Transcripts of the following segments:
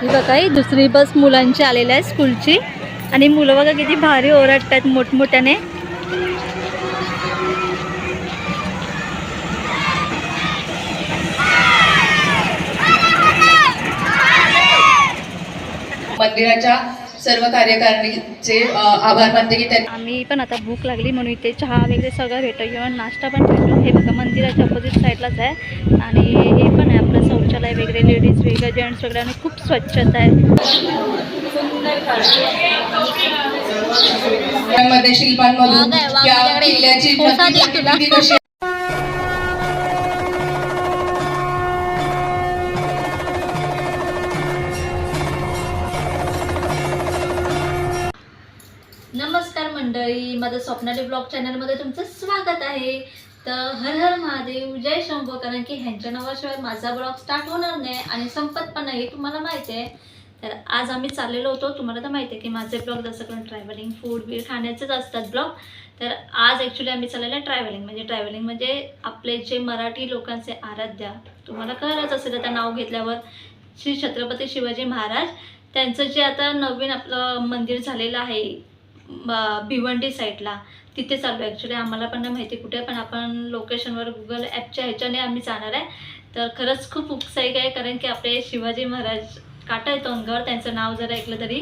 ही बघा ही दुसरी बस मुलांची आलेली आहे स्कूलची. आणि मुलं बघा किती भारी ओरडतात मोठमोठ्याने. मंदिराच्या सर्व कार्यकारिणीचे आभार मानते की त्यांनी आम्ही पण आता भूक लागली म्हणून इथे चहा वगैरे सगळं भेटतो किंवा नाश्ता पण भेटतो हे बघा मंदिराच्या अपोजिट साईडलाच आहे. आणि हे पण आपलं शौचालय वगैरे लेडीज वेगळं जेंट्स वगैरे आणि खूप स्वच्छता आहे. मध्ये शिल्पांमधून त्या किल्ल्याची प्रतिकृती कशी नमस्कार मंडळी माझं स्वप्नाली ब्लॉग चॅनलमध्ये तुमचं स्वागत आहे. तर हर हर महादेव जय शंभो. कारण की ह्यांच्या नावाशिवाय माझा ब्लॉग स्टार्ट होणार नाही आणि संपत पण नाही तुम्हाला माहिती आहे. तर आज आम्ही चाललेलो होतो. तुम्हाला तर माहिती आहे की माझे ब्लॉग जसं करून ट्रॅव्हलिंग फूड बीड खाण्याचेच असतात ब्लॉग. तर आज ॲक्च्युली आम्ही चाललेलं आहे ट्रॅव्हलिंग म्हणजे ट्रॅव्हलिंग म्हणजे आपले जे मराठी लोकांचे आराध्य तुम्हाला कळलंच असेल आता नाव घेतल्यावर श्री छत्रपती शिवाजी महाराज. त्यांचं जे आता नवीन आपलं मंदिर झालेलं आहे भिवंडी साईडला तिथे चाललो ॲक्च्युली आम्हाला पण नाही माहिती कुठे पण आपण लोकेशनवर गुगल ॲपच्या ह्याच्याने आम्ही जाणार आहे. तर खरंच खूप उत्साहिक आहे कारण की आपले शिवाजी महाराज काटा येतो अंगावर त्यांचं नाव जर ऐकलं तरी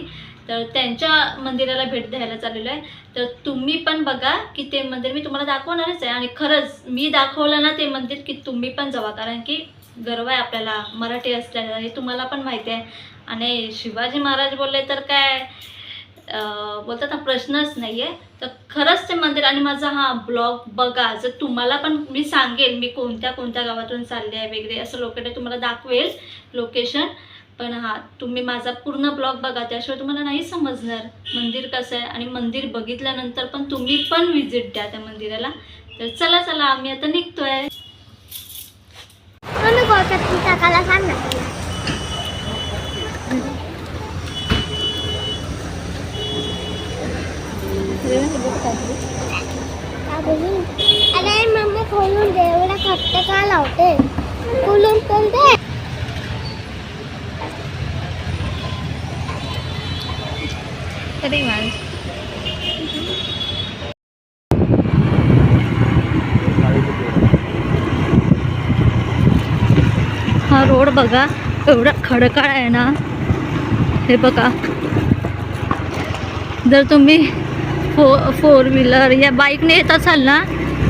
तर त्यांच्या मंदिराला भेट द्यायला चाललेलो आहे. तर तुम्ही पण बघा की ते मंदिर मी तुम्हाला दाखवणारच आहे. आणि खरंच मी दाखवलं ना ते मंदिर की तुम्ही पण जावा कारण की गर्व आहे आपल्याला मराठी असल्यानं हे तुम्हाला पण माहिती आहे. आणि शिवाजी महाराज बोलले तर काय? बोलतात ना प्रश्नच नाही आहे तर खरंच ते मंदिर आणि माझा हा ब्लॉग बघा जर तुम्हाला पण मी सांगेल मी कोणत्या कोणत्या गावातून चालले आहे वगैरे असं लोकेशन तुम्हाला दाखवेल लोकेशन पण हा तुम्ही माझा पूर्ण ब्लॉग बघा त्याशिवाय तुम्हाला नाही समजणार मंदिर कसं आहे. आणि मंदिर बघितल्यानंतर पण तुम्ही पण व्हिजिट द्या त्या मंदिराला. तर चला चला आम्ही आता निघतोय कोणी कोलकाता टाकायला सांग ना तुला काय बोलू? अरे मम्मी खोलून दे एवढा खट्ट का लावते खोलून पण दे तरी माझ हा रोड बघा एवढा खडकाळ आहे ना. हे बघा. जर तुम्ही फो फोर व्हीलर या बाईकने येत असाल ना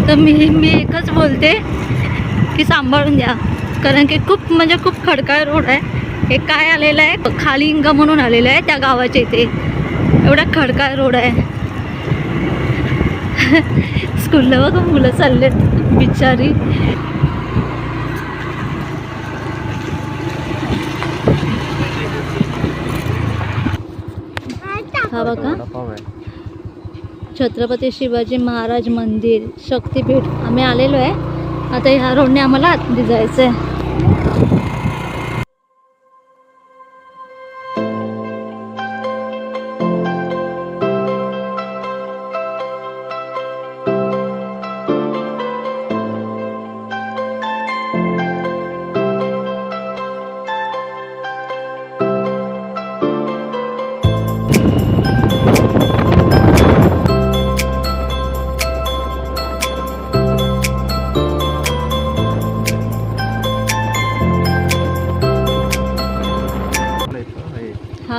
तर मी मी एकच बोलते की सांभाळून द्या कारण की खूप म्हणजे खूप खडकाळ रोड आहे. हे काय आलेलं आहे? खालिंग म्हणून आलेलं आहे त्या गावाच्या इथे. एवढा खडकाळ रोड आहे. स्कूलला बघा मुलं चाललेत बिचारी. हा बघा. छत्रपती शिवाजी महाराज मंदिर शक्तीपीठ. आम्ही आलेलो आहे. आता ह्या रोडने आम्हाला आतमध्ये जायचं आहे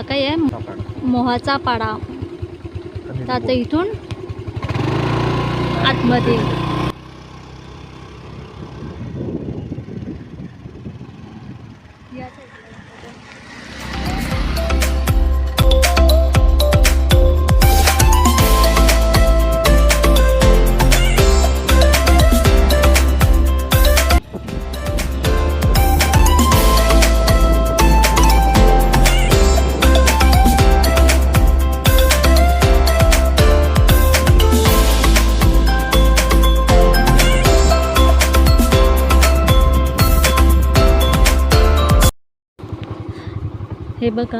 हा काय आहे? मोहाचा पाडा. तर आता इथून आतमध्ये. हे बघा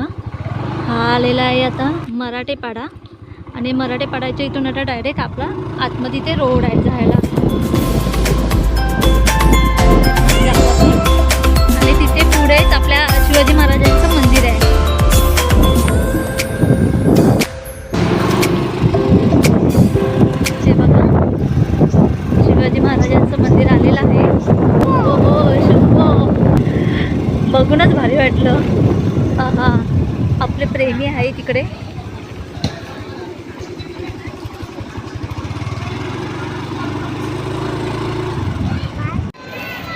हा आलेला आहे आता मराठेपाडा आणि मराठेपाडाच्या इथून आता डायरेक्ट आपला आतमध्ये ते रोड आहे जायला. आणि तिथे पुढेच आपल्या शिवाजी महाराजांचं मंदिर आहे. बघा शिवाजी महाराजांचं मंदिर आलेलं आहे. हो हो शुभ बघूनच भारी वाटलं. हा आपले प्रेमी आहे तिकडे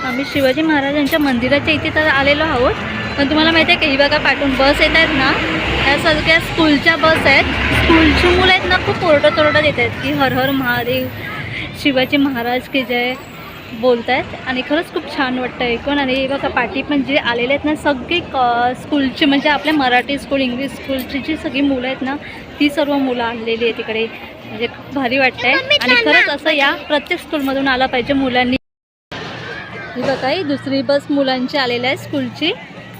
आम्ही शिवाजी महाराजांच्या मंदिराच्या इथे तर आलेलो आहोत. पण तुम्हाला माहिती आहे का ही बघा बस येत आहेत ना ह्या सगळ्या स्कूलच्या बस आहेत. स्कूलची मुलं आहेत ना खूप ओरडत ओरडत येत आहेत की हर हर महादेव शिवाजी महाराज की जय. बोलत आहेत आणि खरंच खूप छान वाटतं ऐकून. आणि बघा पाठी पण जे आलेले आहेत ना सगळी क स्कूलची म्हणजे आपल्या मराठी स्कूल इंग्लिश स्कूलची जी सगळी मुलं आहेत ना ती सर्व मुलं आलेली आहे तिकडे म्हणजे खूप भारी वाटतंय. आणि खरंच असं या प्रत्येक स्कूलमधून आलं पाहिजे मुलांनी. ही बघा ही दुसरी बस मुलांची आलेली आहे स्कूलची.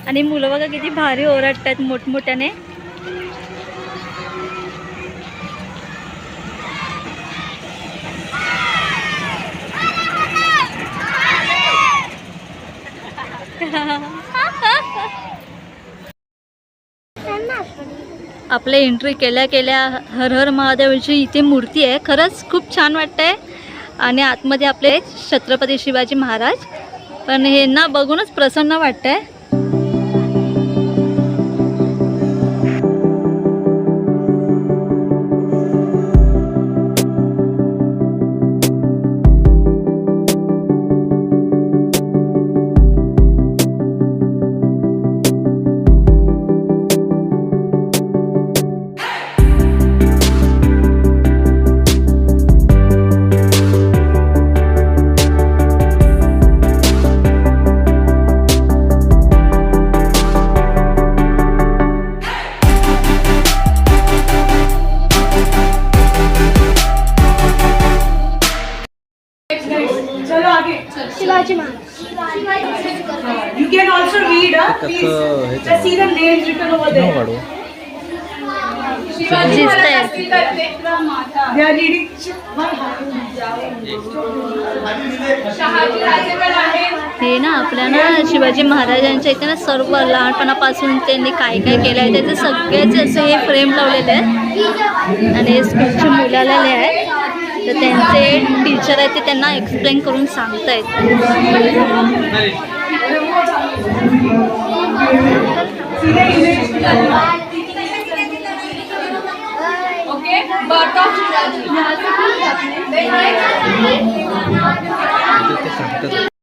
आणि मुलं बघा किती भारी ओरडतात मोठमोठ्याने. आपल्या एंट्री केल्या केल्या हर हर महादेवची इथे मूर्ती आहे. खरंच खूप छान वाटतंय. आणि आतमध्ये आपले छत्रपती शिवाजी महाराज. पण हे ना बघूनच प्रसन्न वाटतंय. चलो आगे Shivaji Maharaj You can also read, huh? Please. Just see the names written over there. दिसतंय They are reading. हे ना आपल्या ना शिवाजी महाराजांच्या इथे ना सर्व लहानपणापासून त्यांनी काय काय केलं आहे त्याचे सगळेच असे हे फ्रेम लावलेले आहेत आणि हे स्कूलचे मुलं आलेले आहेत तर त्यांचे टीचर आहेत ते त्यांना एक्सप्लेन करून सांगतायत. See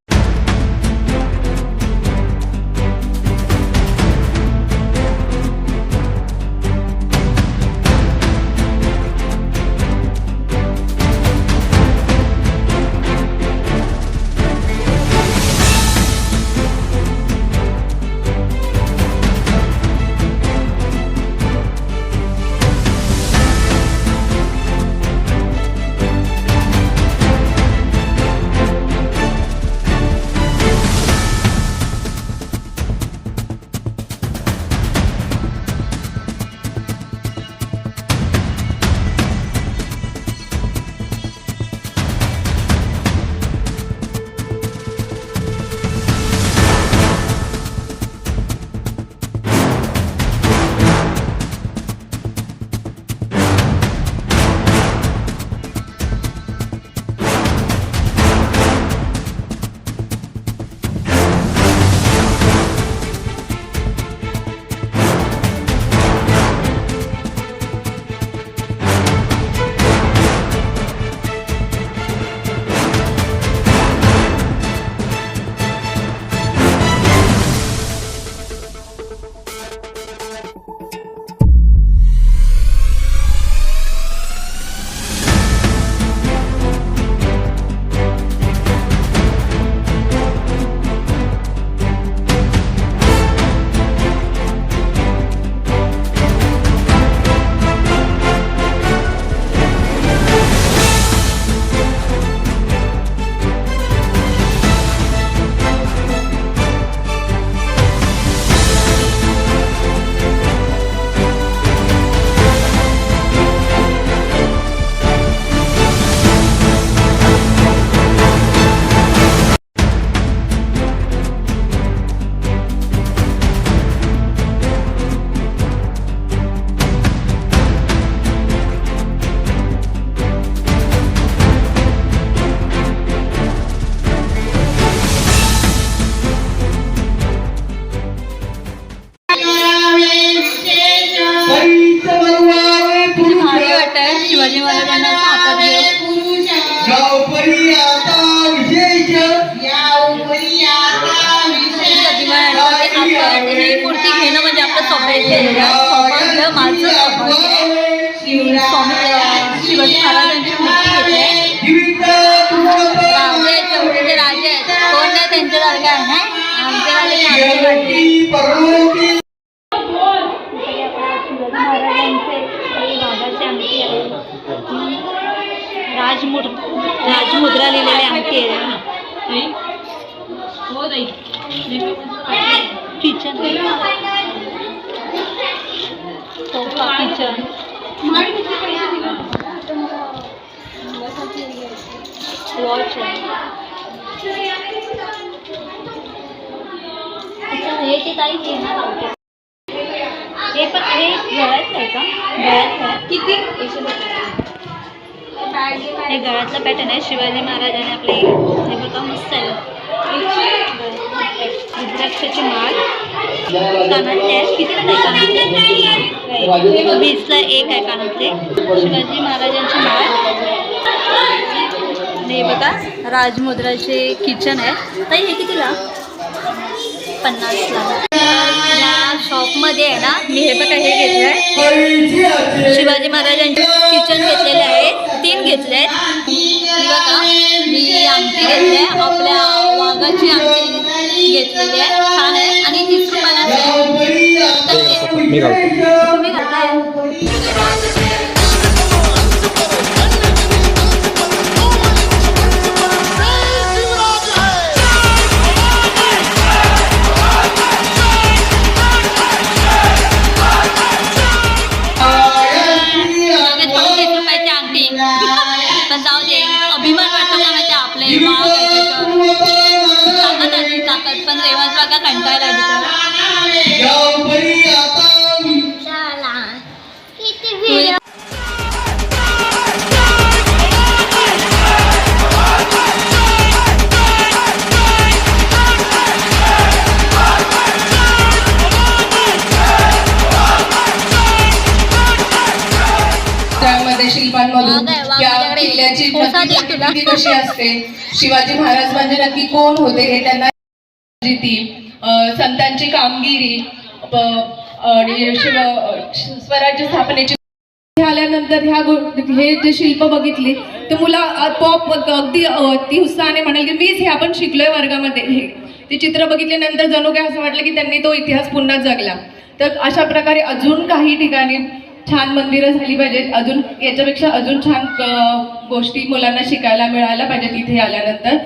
संबंध माझं संबंध स्वामी शिवाजी महाराजांची मूर्ती होते. राजे आहेत. कोण नाही त्यांच्यासारखे आहे ना आमच्या राजे राजमुद्र राजमुद्रा लिहिलेली आमटी आहे किचन सोफा किचन वॉच आहे अच्छा हे ते हे पण हे गळ्यात आहे का गळ्यात आहे किती हे गळ्यातलं पॅटर्न आहे शिवाजी महाराजांनी आपले हे बघा मस्त आहे. रुद्राक्षाची माळ. कानातले आहेत किती आहे वीसला एक आहे कानातले. शिवाजी महाराजांची माळ. आणि हे बघा राजमुद्राचे किचन आहे. ताई हे कितीला? पन्नासला. शॉपमध्ये आहे ना मी हे बघा हे घेतलं आहे शिवाजी महाराजांचे किचन घेतलेले आहे. तीन घेतले आहेत बघा मी अंगठी घेतली आहे आपल्या वाघाची अंगठी घेतलेली आहे छान आहे आणि तीस रुपयाला आहे. मी किल्ल्याची. प्रतिकृती कशी असते? शिवाजी महाराज म्हणजे नक्की कोण होते हे त्यांना ती संतांची कामगिरी स्वराज्य स्थापनेची. हे आल्यानंतर ह्या हे जे शिल्प बघितली तर मुला पॉप अगदी अति उत्साहाने म्हणाल की मीच हे आपण शिकलोय वर्गामध्ये. हे ते चित्र बघितल्यानंतर जणू काय असं वाटलं की त्यांनी तो इतिहास पुन्हा जगला. तर अशा प्रकारे अजून काही ठिकाणी छान मंदिरं झाली पाहिजेत. अजून याच्यापेक्षा अजून छान गोष्टी मुलांना शिकायला मिळायला पाहिजेत इथे आल्यानंतर.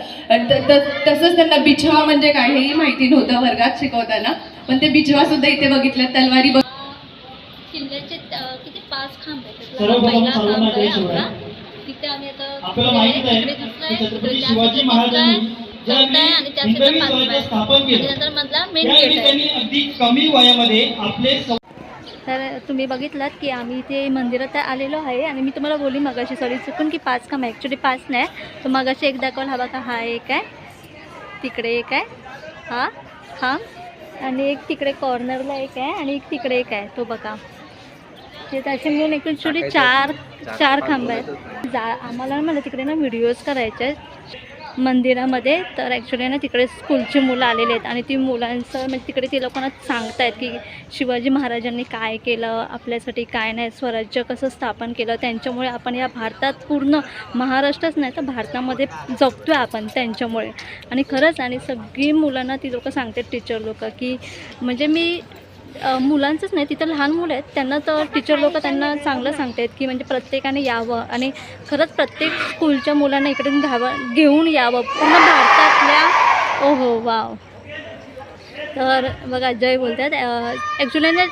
तसंच त्यांना बिछवा म्हणजे काय हेही माहिती नव्हतं वर्गात शिकवताना. पण ते बिछवा सुद्धा इथे बघितलं तलवारी बघ किल्ल्याचे किती पाच खांब आहेत. तिथे आम्ही आता. स्थापन केलं. त्यानंतर मधला मेन त्यावेळी गेट आहे. त्यांनी अगदी कमी वयामध्ये आपले तर तुम्ही बघितलात की आम्ही इथे मंदिरात आलेलो आहे आणि मी तुम्हाला बोलली मगाशी सॉरी चुकून की पाच खांब ॲक्च्युली पाच नाही. तर मगाशी एक दाखवला हा बघा हा एक आहे. तिकडे एक आहे. हा खांब आणि एक तिकडे कॉर्नरला एक आहे आणि एक तिकडे एक आहे. तो बघा. ते त्याचे मिळून ॲक्च्युली चार चार खांब आहेत. जा आम्हाला मला तिकडे ना व्हिडिओज करायचे आहेत. मंदिरामध्ये तर ॲक्च्युली ना तिकडे स्कूलची मुलं आलेली आहेत आणि ती मुलांचं म्हणजे तिकडे ती लोकांना सांगतायत की शिवाजी महाराजांनी काय केलं आपल्यासाठी काय नाही स्वराज्य कसं स्थापन केलं त्यांच्यामुळे आपण या भारतात पूर्ण महाराष्ट्रच नाही तर भारतामध्ये जगतो आहे आपण त्यांच्यामुळे. आणि खरंच आणि सगळी मुलांना ती लोकं सांगतात टीचर लोकं की म्हणजे मी मुलांचंच नाही तिथं लहान मुलं आहेत त्यांना तर टीचर लोक त्यांना चांगलं सांगतात की म्हणजे प्रत्येकाने यावं आणि खरंच प्रत्येक स्कूलच्या मुलांना इकडे घ्यावं घेऊन यावं. पूर्ण भारतातल्या ओहो वाव. तर बघा जय बोलतात. ॲक्च्युली ना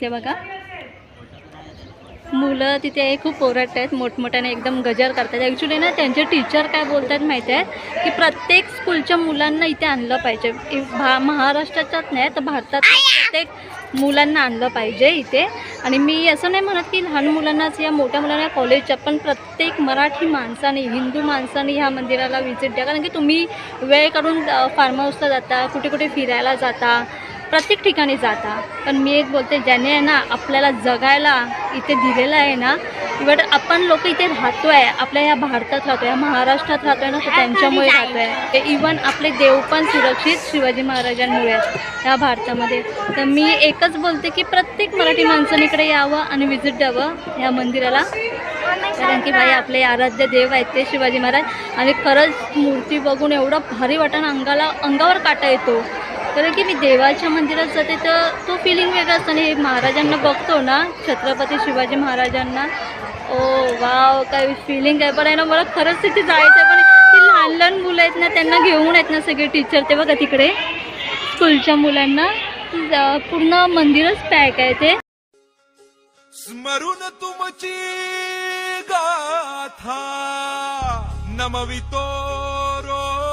ते बघा. मुलं तिथे खूप ओरडत आहेत मोठमोठ्याने एकदम गजर करतात. ॲक्च्युली ना त्यांचे टीचर काय बोलतात माहीत आहे? की प्रत्येक स्कूलच्या मुलांना इथे आणलं पाहिजे. भा महाराष्ट्राच्याच नाही तर भारतात प्रत्येक मुलांना आणलं पाहिजे इथे. आणि मी असं नाही म्हणत की लहान मुलांनाच या मोठ्या मुलांना कॉलेजच्या पण प्रत्येक मराठी माणसाने हिंदू माणसाने ह्या मंदिराला व्हिजिट द्या. कारण की तुम्ही वेळ काढून फार्म हाऊसला जाता कुठे कुठे फिरायला जाता प्रत्येक ठिकाणी जाता. पण मी एक बोलते ज्याने आहे ना आपल्याला जगायला इथे दिलेलं आहे ना इव्हन आपण लोक इथे राहतो आहे आपल्या या भारतात राहतो या महाराष्ट्रात राहतो आहे ना तर त्यांच्यामुळे राहतो आहे. इवन आपले देव पण सुरक्षित शिवाजी महाराजांमुळे आहेत या भारतामध्ये. तर मी एकच बोलते की प्रत्येक मराठी माणसाने इकडे यावं आणि व्हिजिट द्यावं ह्या मंदिराला. कारण की भाई आपले आराध्य देव आहेत ते शिवाजी महाराज. आणि खरंच मूर्ती बघून एवढं भारी वाटणं अंगाला अंगावर काटा येतो. कारण की मी देवाच्या मंदिरात जाते तर तो फिलिंग वेगळा असतो. आणि हे महाराजांना बघतो ना छत्रपती शिवाजी महाराजांना ओ वाव काय फिलिंग आहे. पण आहे ना मला खरंच तिथे जायचं आहे. पण ती लहान लहान मुलं आहेत ना त्यांना घेऊन आहेत ना सगळे टीचर ते बघा तिकडे. स्कूलच्या मुलांना. पूर्ण मंदिरच पॅक आहे ते. स्मरून तुमची गाथा नमवितो रोज.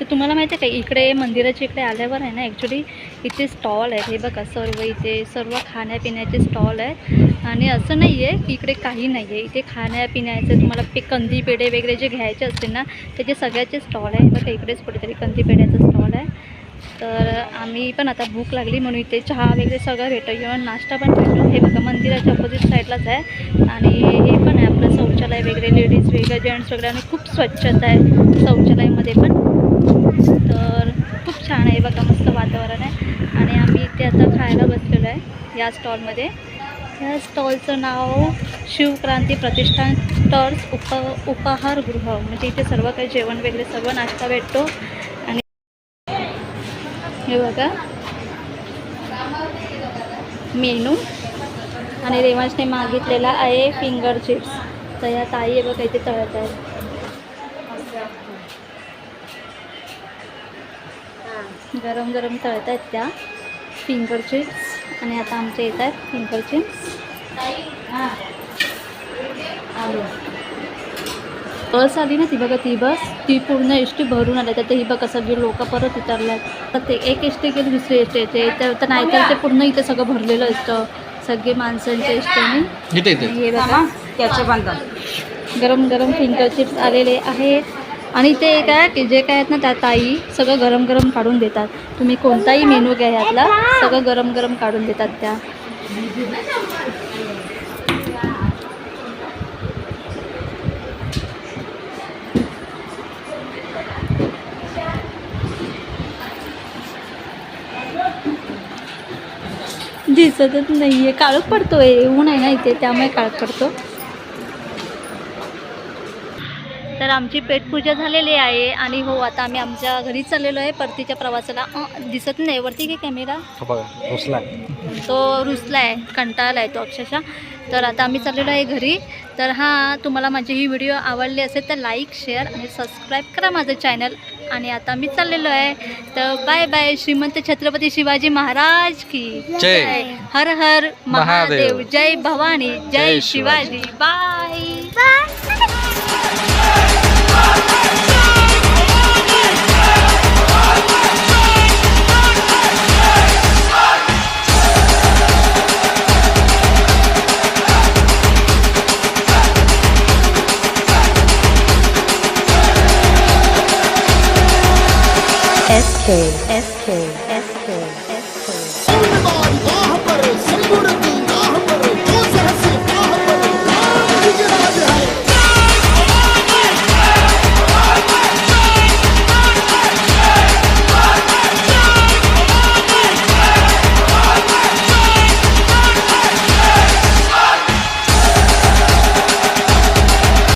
तर तुम्हाला माहिती आहे का? इकडे मंदिराच्या इकडे आल्यावर आहे ना ॲक्च्युली इथे स्टॉल आहेत हे बघा सर्व इथे सर्व खाण्यापिण्याचे स्टॉल आहेत. आणि असं नाही आहे की इकडे काही नाही आहे इथे खाण्यापिण्याचे तुम्हाला पे कंदी पेढे वगैरे जे घ्यायचे असतील ना त्याचे सगळ्याचे स्टॉल आहे बघा इकडेच कुठेतरी कंदी पेढ्याचा स्टॉल आहे. तर आम्ही पण आता भूक लागली म्हणून इथे चहा वगैरे सगळं भेटतो इव्हन नाश्ता पण भेटतो हे बघा मंदिराच्या अपोजिट साईडलाच आहे. आणि हे पण आहे आपलं शौचालय वगैरे लेडीज वेगळं जेंट्स वगैरे. आणि खूप स्वच्छता आहे शौचालयामध्ये पण. छान आहे. बघा मस्त वातावरण आहे. आणि आम्ही इथे आता खायला बसलेलो आहे या स्टॉलमध्ये. या स्टॉलचं नाव शिवक्रांती प्रतिष्ठान स्टॉल्स उप उपाहारगृह म्हणजे इथे सर्व काही जेवण वगैरे सर्व नाश्ता भेटतो. आणि हे बघा मेनू. आणि रेवांशने मागितलेला आहे फिंगर चिप्स. तर या ताई आहे बघा इथे तळत आहेत. गरम गरम तळत आहेत त्या. फिंगर चिप्स आणि आता आमचे येत आहेत फिंगर चिप्स हां. आलो. बस आली ना ती बघा ती बस. ती पूर्ण एस टी भरून आल्या तर ही बघा सगळी लोक परत उतरल्यात. तर ते एक एस टी गेली दुसरी एस टी येते. तर तर नाहीतर ते पूर्ण इथे सगळं भरलेलं असतं. सगळे माणसांच्या एस टीने हे बघा. त्याचे बांधा. गरम गरम फिंगर चिप्स आलेले आहेत. आणि ते काय की जे काय आहेत ना त्या ताई सगळं गरम गरम काढून देतात. तुम्ही कोणताही मेनू घ्या यातला सगळं गरम गरम काढून देतात त्या. दिसतच नाही आहे काळोख पडतोय. ऊन आहे ना इथे त्यामुळे काळोख पडतो. तर आमची पेटपूजा झालेली आहे आणि हो आता आम्ही आमच्या घरी चाललेलो आहे. परतीच्या प्रवासाला अं, दिसत नाही. वरती की कॅमेरा तो रुसला आहे कंटाळला आहे तो अक्षरशः. तर आता आम्ही चाललेलो आहे घरी. तर हां तुम्हाला माझी ही व्हिडिओ आवडली असेल तर लाईक शेअर आणि सबस्क्राईब करा माझं चॅनल आणि आता मी चाललेलो आहे. तर बाय बाय श्रीमंत छत्रपती शिवाजी महाराज की जय. हर हर महादेव. महादेव. जय भवानी जय जय शिवाजी. बाय